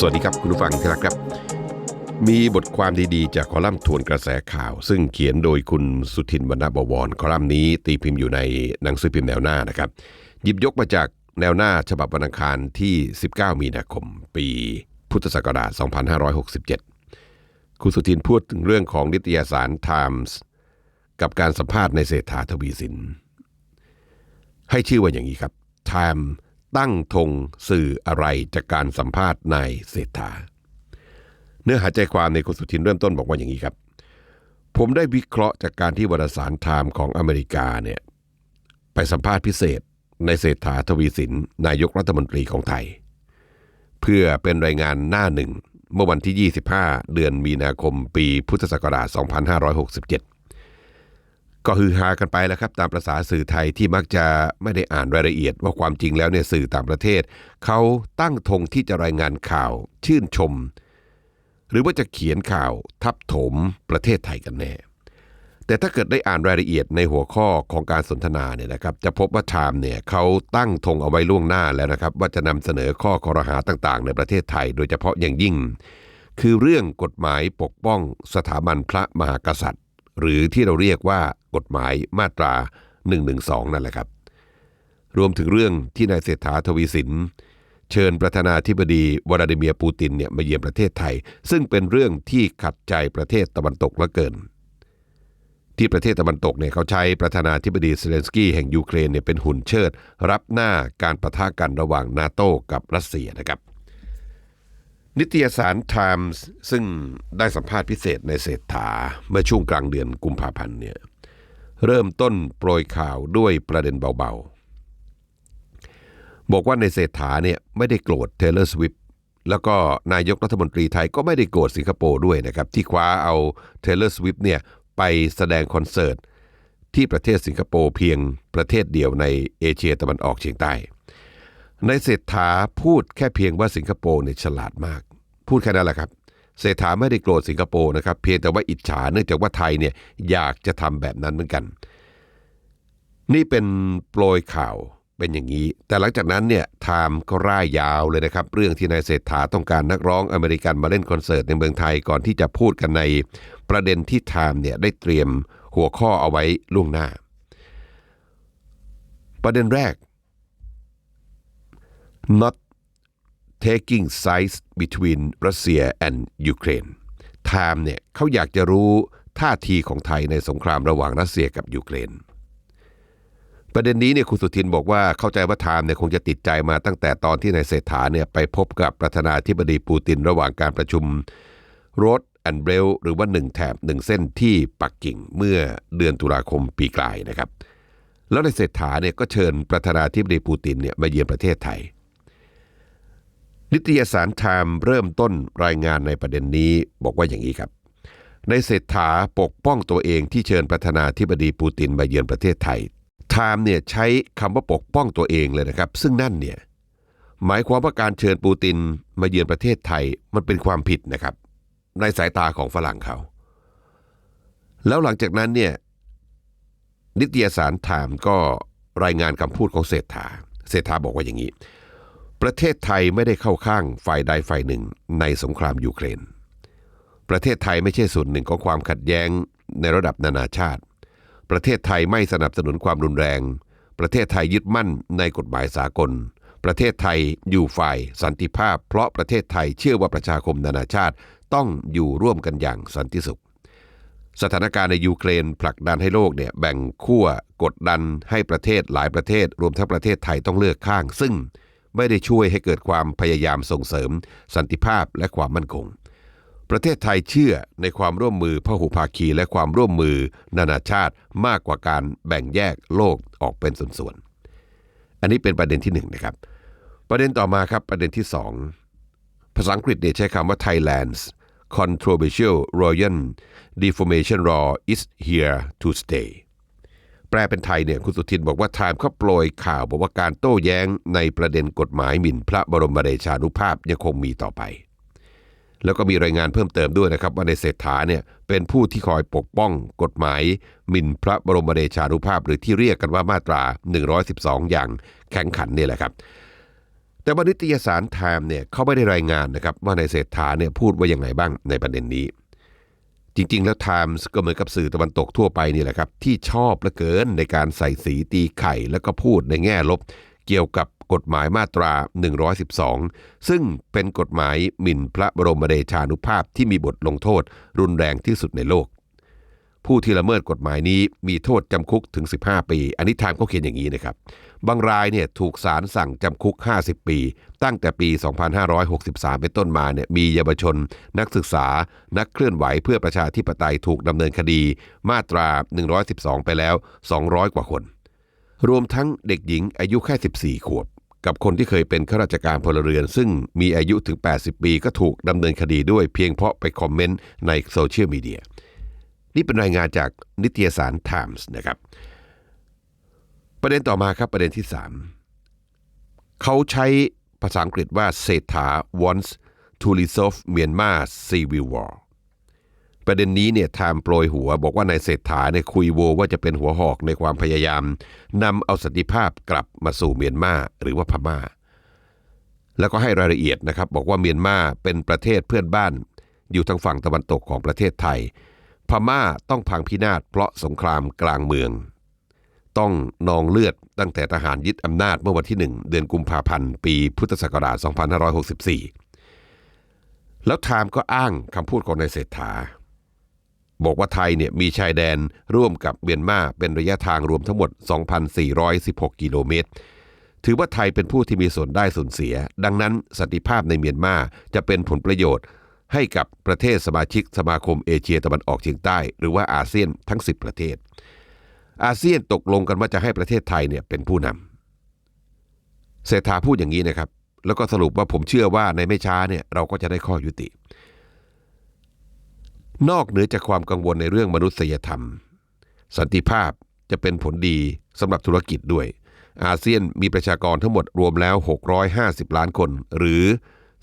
สวัสดีครับคุณผู้ฟังที่รักครับ มีบทความดีๆ จากคอลัมน์ทวนกระแสข่าว ซึ่งเขียนโดยคุณสุทินวรรณบวร คอลัมน์นี้ตีพิมพ์อยู่ในหนังสือพิมพ์แนวหน้านะครับ หยิบยกมาจากแนวหน้าฉบับวันอังคารที่ 19 มีนาคม ปีพุทธศักราช 2567 คุณสุทินพูดถึงเรื่องของนิตยสาร Times กับการสัมภาษณ์ในเศรษฐาทวีสิน ให้ชื่อว่าอย่างนี้ครับ Time ตั้งธงสื่ออะไรจากการสัมภาษณ์นายเศรษฐา เนื้อหาใจความในคุณสุทินเริ่มต้นบอกว่าอย่างนี้ครับ ผมได้วิเคราะห์จากการที่วารสารไทม์ของอเมริกาเนี่ยไปสัมภาษณ์พิเศษในเศรษฐาทวีสินนายกรัฐมนตรีของไทย เพื่อเป็นรายงานหน้าหนึ่งเมื่อวันที่ 25 เดือนมีนาคมปีพุทธศักราช 2567 ก็ฮือฮากันไปแล้วครับ ตามประษาสื่อไทยที่มักจะไม่ได้อ่านรายละเอียด ว่าความจริงแล้วเนี่ยสื่อต่างประเทศ เขาตั้งธงที่จะรายงานข่าวชื่นชม หรือว่าจะเขียนข่าวทับถมประเทศไทยกันแน่ แต่ถ้าเกิดได้อ่านรายละเอียดในหัวข้อของการสนทนาเนี่ยนะครับ จะพบว่าไทม์เนี่ยเขาตั้งธงเอาไว้ล่วงหน้าแล้วนะครับ ว่าจะนำเสนอข้อคอรหาต่างๆ ในประเทศไทย โดยเฉพาะอย่างยิ่ง คือเรื่องกฎหมายปกป้องสถาบันพระมหากษัตริย์ หรือที่เราเรียกว่ากฎหมายมาตรา 112 นั่นแหละครับ รวมถึงเรื่องที่นายเศรษฐาทวีสิน เชิญประธานาธิบดีวลาดิเมียร์ปูตินเนี่ยมาเยือนประเทศไทย ซึ่งเป็นเรื่องที่ขัดใจประเทศตะวันตกเหลือเกิน ที่ประเทศตะวันตกเนี่ยเขาใช้ประธานาธิบดีเซเลนสกี้แห่งยูเครนเนี่ยเป็นหุ่นเชิด รับหน้าการประทะกันระหว่างนาโต้กับรัสเซียนะครับ นิตยสาร Times ซึ่งได้สัมภาษณ์พิเศษในเศรษฐาเมื่อช่วงกลางเดือนกุมภาพันธ์เนี่ยเริ่มต้นโปรยข่าวด้วยประเด็นเบาๆ บอกว่าในเศรษฐาเนี่ยไม่ได้โกรธเทเลอร์สวิฟแล้วก็นายกรัฐมนตรีไทยก็ไม่ได้โกรธสิงคโปร์ด้วยนะครับ ที่คว้าเอาเทเลอร์สวิฟเนี่ยไปแสดงคอนเสิร์ตที่ประเทศสิงคโปร์เพียงประเทศเดียวในเอเชียตะวันออกเฉียงใต้ ในเศรษฐาพูดแค่เพียงว่าสิงคโปร์เนี่ยฉลาดมาก พูดแค่นั้นแหละครับเศรษฐาไม่ได้โกรธสิงคโปร์นะครับเพียงแต่ว่าอิจฉาเนื่องจากว่าไทยเนี่ยอยากจะทำแบบนั้นเหมือนกัน นี่เป็นโปรยข่าวเป็นอย่างนี้ แต่หลังจากนั้นเนี่ยไทม์ก็ร่ายยาวเลยนะครับ เรื่องที่นายเศรษฐาต้องการนักร้องอเมริกันมาเล่นคอนเสิร์ตในเมืองไทยก่อนที่จะพูดกันในประเด็นที่ไทม์เนี่ยได้เตรียมหัวข้อเอาไว้ล่วงหน้า ประเด็นแรก not taking sides between Russia and Ukraine ไทม์เนี่ยเขาอยากจะรู้ท่าทีของไทยในสงครามระหว่างรัสเซียกับยูเครน ประเด็นนี้เนี่ยคุณสุทินบอกว่าเข้าใจว่าไทม์เนี่ยคงจะติดใจมาตั้งแต่ตอนที่นายเศรษฐาเนี่ยไปพบกับประธานาธิบดีปูตินระหว่างการประชุมรดแอนเบลหรือว่าหนึ่งแถบหนึ่งเส้นที่ปักกิ่งเมื่อเดือนตุลาคมปีกลายนะครับ แล้วนายเศรษฐาเนี่ยก็เชิญประธานาธิบดีปูตินเนี่ยมาเยือนประเทศไทย นิตยสารไทม์เริ่มต้นรายงานในประเด็นนี้บอกว่าอย่างนี้ครับ ในเศรษฐาปกป้องตัวเองที่เชิญประธานาธิบดีปูตินมาเยือนประเทศไทยไทม์เนี่ยใช้คำว่าปกป้องตัวเองเลยนะครับ ซึ่งนั่นเนี่ยหมายความว่าการเชิญปูตินมาเยือนประเทศไทยมันเป็นความผิดนะครับ ในสายตาของฝรั่งเขา แล้วหลังจากนั้นเนี่ยนิตยสารไทม์ก็รายงานคำพูดของเศรษฐา เศรษฐาบอกว่าอย่างนี้ ประเทศไทยไม่ได้เข้าข้างฝ่ายใดฝ่ายหนึ่งในสงครามยูเครน ประเทศไทยไม่ใช่ส่วนหนึ่งของความขัดแย้งในระดับนานาชาติ ประเทศไทยไม่สนับสนุนความรุนแรง ประเทศไทยยึดมั่นในกฎหมายสากล ประเทศไทยอยู่ฝ่ายสันติภาพ เพราะประเทศไทยเชื่อว่าประชาคมนานาชาติต้องอยู่ร่วมกันอย่างสันติสุข สถานการณ์ในยูเครนผลักดันให้โลกเนี่ยแบ่งขั้วกดดันให้ประเทศหลายประเทศ รวมทั้งประเทศไทยต้องเลือกข้าง ซึ่ง ไม่ได้ช่วยให้เกิดความพยายามส่งเสริม สันติภาพและความมั่นคง ประเทศไทยเชื่อในความร่วมมือพหุภาคีและความร่วมมือ นานาชาติมากกว่าการแบ่งแยกโลกออกเป็นส่วนๆ อันนี้เป็นประเด็นที่หนึ่งนะครับ ประเด็นต่อมาครับประเด็นที่สองภาษาอังกฤษเนี่ยใช้คำว่า Thailand's controversial royal deformation law is here to stay แปลเป็นไทยเนี่ยคุณสุทินบอกว่าไทม์เขาโปรยข่าวบอกว่าการโต้แย้งในประเด็นกฎหมายหมิ่นพระบรมเดชานุภาพยังคงมีต่อไป แล้วก็มีรายงานเพิ่มเติมด้วยนะครับว่าในเศรษฐาเนี่ยเป็นผู้ที่คอยปกป้องกฎหมายหมิ่นพระบรมเดชานุภาพ หรือที่เรียกกันว่ามาตรา 112 อย่างแข็งขันนี่แหละครับ แต่ว่านิตยสารไทม์เนี่ยเขาไม่ได้รายงานนะครับว่าในเศรษฐาเนี่ยพูดว่ายังไงบ้างในประเด็นนี้ จริง ๆ แล้วไทมส์ก็เหมือนกับสื่อตะวันตกทั่วไปนี่แหละครับ ที่ชอบเหลือเกินในการใส่สีตีไข่แล้วก็พูดในแง่ลบ เกี่ยวกับกฎหมายมาตรา 112 ซึ่งเป็นกฎหมายหมิ่นพระบรมเดชานุภาพที่มีบทลงโทษรุนแรงที่สุดในโลก ผู้ที่ละเมิดกฎหมายนี้มีโทษจำคุกถึง 15 ปี อันนี้ทางเขาเขียนอย่างนี้นะครับ บางรายเนี่ยถูกศาลสั่งจำคุก 50 ปี ตั้งแต่ปี 2563 เป็นต้นมาเนี่ยมีเยาวชน นักศึกษา นักเคลื่อนไหวเพื่อประชาธิปไตยถูกดำเนินคดี มาตรา 112 ไปแล้ว 200 กว่าคน รวมทั้งเด็กหญิงอายุแค่ 14 ขวบ กับคนที่เคยเป็นข้าราชการพลเรือน ซึ่งมีอายุถึง 80 ปีก็ถูกดำเนินคดีด้วยเพียงเพราะไปคอมเมนต์ในโซเชียลมีเดีย นี่เป็นรายงานจากนิตยสาร Times นะครับ ประเด็นต่อมาครับประเด็นที่ 3 เขาใช้ภาษาอังกฤษว่าเศรษฐา wants to resolve Myanmar civil war ประเด็นนี้เนี่ยไทม์โปรยหัวบอกว่านายเศรษฐาเนี่ยคุยโวว่าจะเป็นหัวหอกในความพยายามนำเอาสันติภาพกลับมาสู่เมียนมาหรือว่าพม่า แล้วก็ให้รายละเอียดนะครับ บอกว่าเมียนมาเป็นประเทศเพื่อนบ้าน อยู่ทางฝั่งตะวันตกของประเทศไทย พม่าต้องพังพินาศเพราะสงครามกลางเมือง ต้องนองเลือดตั้งแต่ทหารยึดอำนาจเมื่อวันที่ 1 เดือนกุมภาพันธ์ปีพุทธศักราช 2564 แล้วไทม์ก็อ้างคำพูดของนายเศรษฐา บอกว่าไทยเนี่ยมีชายแดนร่วมกับเมียนมาเป็นระยะทางรวมทั้งหมด 2,416 กิโลเมตรถือว่าไทยเป็นผู้ที่มีส่วนได้ส่วนเสีย ดังนั้นสันติภาพในเมียนมาจะเป็นผลประโยชน์ ให้กับประเทศสมาชิกสมาคมเอเชียตะวันออกเฉียงใต้ หรือว่าอาเซียนทั้ง 10 ประเทศ อาเซียนตกลงกันว่าจะให้ประเทศไทยเนี่ยเป็นผู้นำเศรษฐาพูดอย่างนี้นะครับ แล้วก็สรุปว่าผมเชื่อว่าในไม่ช้าเนี่ยเราก็จะได้ข้อยุติ นอกเหนือจากความกังวลในเรื่องมนุษยธรรม สันติภาพจะเป็นผลดีสำหรับธุรกิจด้วย อาเซียนมีประชากรทั้งหมดรวมแล้ว 650 ล้านคน หรือ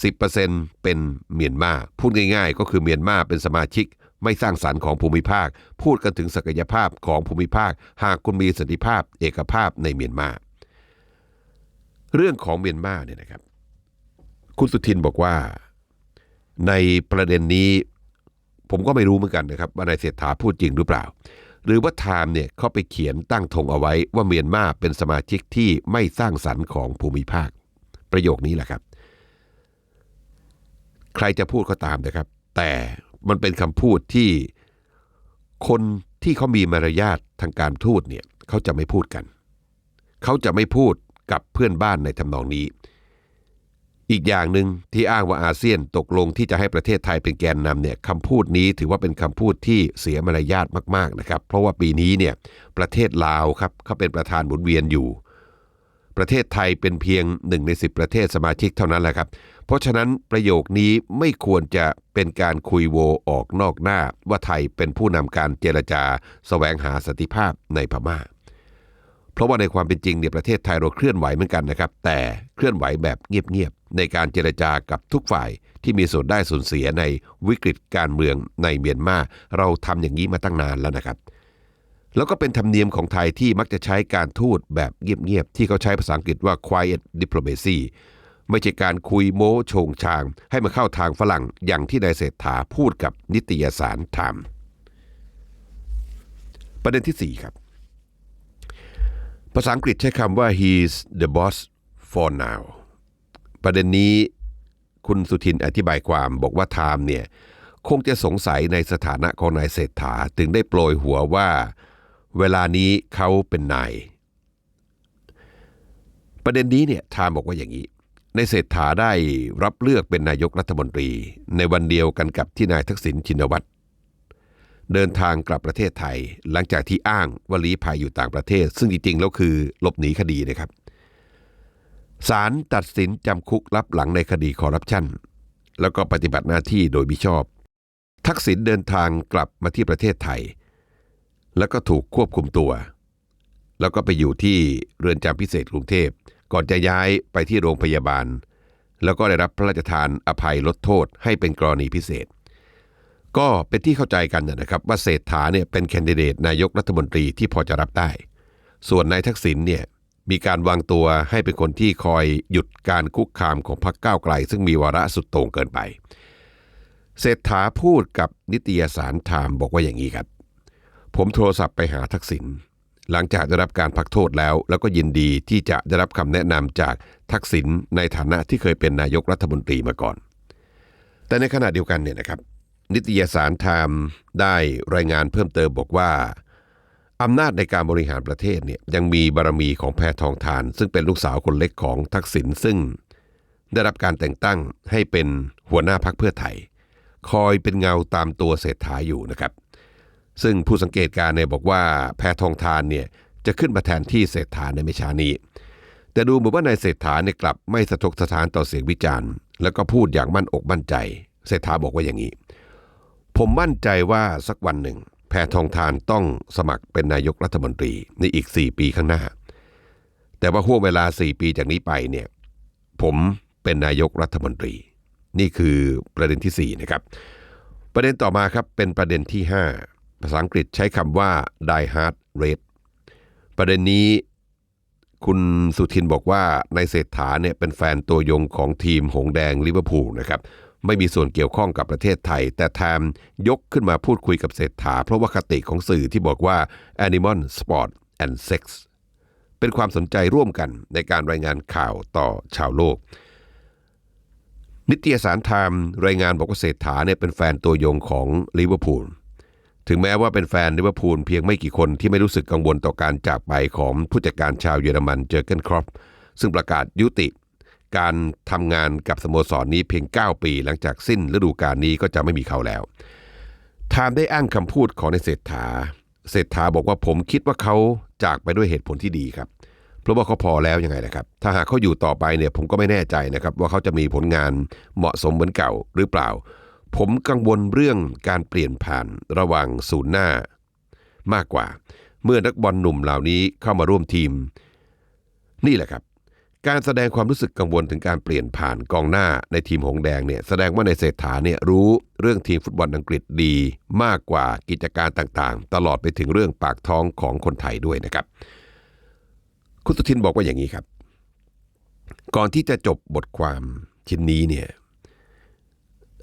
10%เป็นเมียนมาพูดง่ายๆ ก็คือเมียนมาเป็นสมาชิกไม่สร้างสารรค์ของภูมิภาค พูดกันถึงศักยภาพของภูมิภาค หากคุณมีสันติภาพเอกภาพในเมียนมา เรื่องของเมียนมาเนี่ยนะครับ คุณสุทินบอกว่าในประเด็นนี้ผมก็ไม่รู้เหมือนกันนะครับ ว่านายเศรษฐาพูดจริงหรือเปล่า หรือว่าไทม์เนี่ยเขาไปเขียนตั้งธงเอาไว้ว่าเมียนมาเป็นสมาชิกที่ไม่สร้างสรรค์ของภูมิภาค ประโยคนี้แหละครับ รจะพูดก็ตามนะครับ แต่มันเป็นคำพูดที่คนที่เขามีมารยาททางการทูตเนี่ยเขาจะไม่พูดกัน เขาจะไม่พูดกับเพื่อนบ้านในทำนองนี้ อีกอย่างหนึ่งที่อ้างว่าอาเซียนตกลงที่จะให้ประเทศไทยเป็นแกนนำเนี่ยคำพูดนี้ถือว่าเป็นคำพูดที่เสียมารยาทมากๆนะครับ เพราะว่าปีนี้เนี่ยประเทศลาวครับเขาเป็นประธานหมุนเวียนอยู่ ประเทศไทยเป็นเพียงหนึ่งในสิบประเทศสมาชิกเท่านั้นแหละครับ เพราะฉะนั้นประโยคนี้ไม่ควรจะเป็นการคุยโวออกนอกหน้า ว่าไทยเป็นผู้นำการเจรจาแสวงหาสันติภาพในพม่า เพราะว่าในความเป็นจริงเนี่ยประเทศไทยเราเคลื่อนไหวเหมือนกันนะครับ แต่เคลื่อนไหวแบบเงียบๆในการเจรจากับทุกฝ่ายที่มีส่วนได้ส่วนเสียในวิกฤตการเมืองในเมียนมาเราทำอย่างนี้มาตั้งนานแล้วนะครับ แล้วก็เป็นธรรมเนียมของไทยที่มักจะใช้การทูตแบบเงียบ ๆ ที่เขาใช้ภาษาอังกฤษว่า quiet diplomacy ไม่ใช่การคุยโม้โชงชาง ให้มาเข้าทางฝรั่งอย่างที่นายเศรษฐาพูดกับนิตยสารไทม์ประเด็นที่ 4 ครับ ภาษาอังกฤษใช้คำว่า he's the boss for now ประเด็นนี้คุณสุทินอธิบายความบอกว่าไทม์เนี่ย คงจะสงสัยในสถานะของนายเศรษฐาถึงได้โปรยหัวว่า เวลานี้เขาเป็นนาย ประเด็นนี้เนี่ยไทม์บอกว่าอย่างนี้ ในเศรษฐาได้รับเลือกเป็นนายกรัฐมนตรี ในวันเดียวกันกับที่นายทักษิณชินวัตรเดินทางกลับประเทศไทย หลังจากที่อ้างว่าลี้ภัยอยู่ต่างประเทศ ซึ่งจริงๆแล้วคือหลบหนีคดีนะครับศาลตัดสินจำคุกรับหลังในคดีคอร์รัปชันแล้วก็ปฏิบัติหน้าที่โดยมิชอบ ทักษิณเดินทางกลับมาที่ประเทศไทย แล้วก็ถูกควบคุมตัว แล้วก็ไปอยู่ที่เรือนจำพิเศษกรุงเทพ ก่อนจะย้ายไปที่โรงพยาบาล แล้วก็ได้รับพระราชทานอภัยลดโทษให้เป็นกรณีพิเศษ ก็เป็นที่เข้าใจกันนะครับว่าเศรษฐาเนี่ยเป็นแคนดิเดตนายกรัฐมนตรีที่พอจะรับได้ ส่วนนายทักษิณเนี่ยมีการวางตัวให้เป็นคนที่คอยหยุดการคุกคามของพรรคก้าวไกล ซึ่งมีวาระสุดโต่งเกินไป เศรษฐาพูดกับนิตยสารไทม์บอกว่าอย่างนี้ครับ ผมโทรศัพท์ไปหาทักษิณหลังจากได้รับการพักโทษแล้ว แล้วก็ยินดีที่จะได้รับคำแนะนำจากทักษิณในฐานะที่เคยเป็นนายกรัฐมนตรีมาก่อน แต่ในขณะเดียวกันเนี่ยนะครับ นิตยสารไทม์ได้รายงานเพิ่มเติมบอกว่าอำนาจในการบริหารประเทศเนี่ยยังมีบารมีของแพทองทาน ซึ่งเป็นลูกสาวคนเล็กของทักษิณซึ่ง ได้รับการแต่งตั้งให้เป็นหัวหน้าพักเพื่อไทย คอยเป็นเงาตามตัวเศรษฐาอยู่นะครับ ซึ่งผู้สังเกตการณ์เนี่ยบอกว่าแพทองทานเนี่ยจะขึ้นมาแทนที่เศรษฐาในไม่ช้านี้ แต่ดูเหมือนว่านายเศรษฐาเนี่ยกลับไม่สะทกสถานต่อเสียงวิจารณ์ แล้วก็พูดอย่างมั่นอกมั่นใจ เศรษฐาบอกว่าอย่างนี้ ผมมั่นใจว่าสักวันหนึ่ง แพทองทานต้องสมัครเป็นนายกรัฐมนตรีในอีก 4 ปีข้างหน้า แต่ว่าห่วงเวลา 4 ปีจากนี้ไปเนี่ยผมเป็นนายกรัฐมนตรี นี่คือประเด็นทีสี่4นะครับประเด็นต่อมาครับเป็นประเด็นที่ 5 ภาษาอังกฤษใช้คำว่า die hard red ประเด็นนี้คุณสุทินบอกว่าในเศรษฐาเนี่ยเป็นแฟนตัวยงของทีมหงแดงลิเวอร์พูลนะครับไม่มีส่วนเกี่ยวข้องกับประเทศไทย แต่แทมยกขึ้นมาพูดคุยกับเศรษฐา เพราะว่าคติของสื่อที่บอกว่า animal sport and sex เป็นความสนใจร่วมกันในการรายงานข่าวต่อชาวโลก นิตยสารไทม์รายงานบอกว่าเศรษฐาเนี่ยเป็นแฟนตัวยงของลิเวอร์พูล ถึงแม้ว่าเป็นแฟนลิเวอร์พูลเพียงไม่กี่คนที่ไม่รู้สึกกังวลต่อการจากไปของผู้จัดการชาวเยอรมันเจอเกนครอปซึ่งประกาศยุติ การทำงานกับสโมสรนี้เพียง 9 ปี หลังจากสิ้นฤดูกาลนี้ก็จะไม่มีเขาแล้วไทม์ได้อ้างคำพูดของในเศรษฐา เศรษฐาบอกว่าผมคิดว่าเขาจากไปด้วยเหตุผลที่ดีครับ เพราะว่าเขาพอแล้วยังไงนะครับ ถ้าหากเขาอยู่ต่อไปเนี่ยผมก็ไม่แน่ใจนะครับว่าเขาจะมีผลงานเหมาะสมเหมือนเก่าหรือเปล่า ผมกังวลเรื่องการเปลี่ยนผ่านระหว่างศูนย์หน้า มากกว่า เมื่อนักบอลหนุ่มเหล่านี้เข้ามาร่วมทีม นี่แหละครับ การแสดงความรู้สึกกังวลถึงการเปลี่ยนผ่านกองหน้าในทีมหงแดงเนี่ยแสดงว่าในเศรษฐาเนี่ยรู้เรื่องทีมฟุตบอลอังกฤษดีมากกว่ากิจการต่างๆ ตลอดไปถึงเรื่องปากท้องของคนไทยด้วยนะครับ คุณสุทินบอกว่าอย่างนี้ครับ ก่อนที่จะจบบทความชิ้นนี้เนี่ย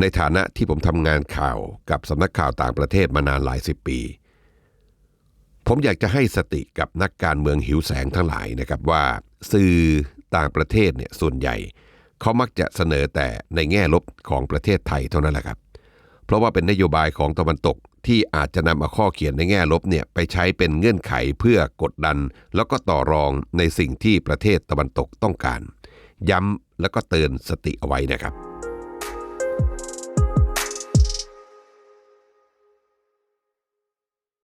ในฐานะที่ผมทำงานข่าวกับสำนักข่าวต่างประเทศมานานหลายสิบปี ผมอยากจะให้สติกับนักการเมืองหิวแสงทั้งหลายนะครับว่า สื่อต่างประเทศเนี่ยส่วนใหญ่ เขามักจะเสนอแต่ในแง่ลบของประเทศไทยเท่านั้นแหละครับ เพราะว่าเป็นนโยบายของตะวันตกที่อาจจะนำเอาข้อเขียนในแง่ลบเนี่ยไปใช้เป็นเงื่อนไขเพื่อกดดัน แล้วก็ต่อรองในสิ่งที่ประเทศตะวันตกต้องการ ย้ำแล้วก็เตือนสติเอาไว้นะครับ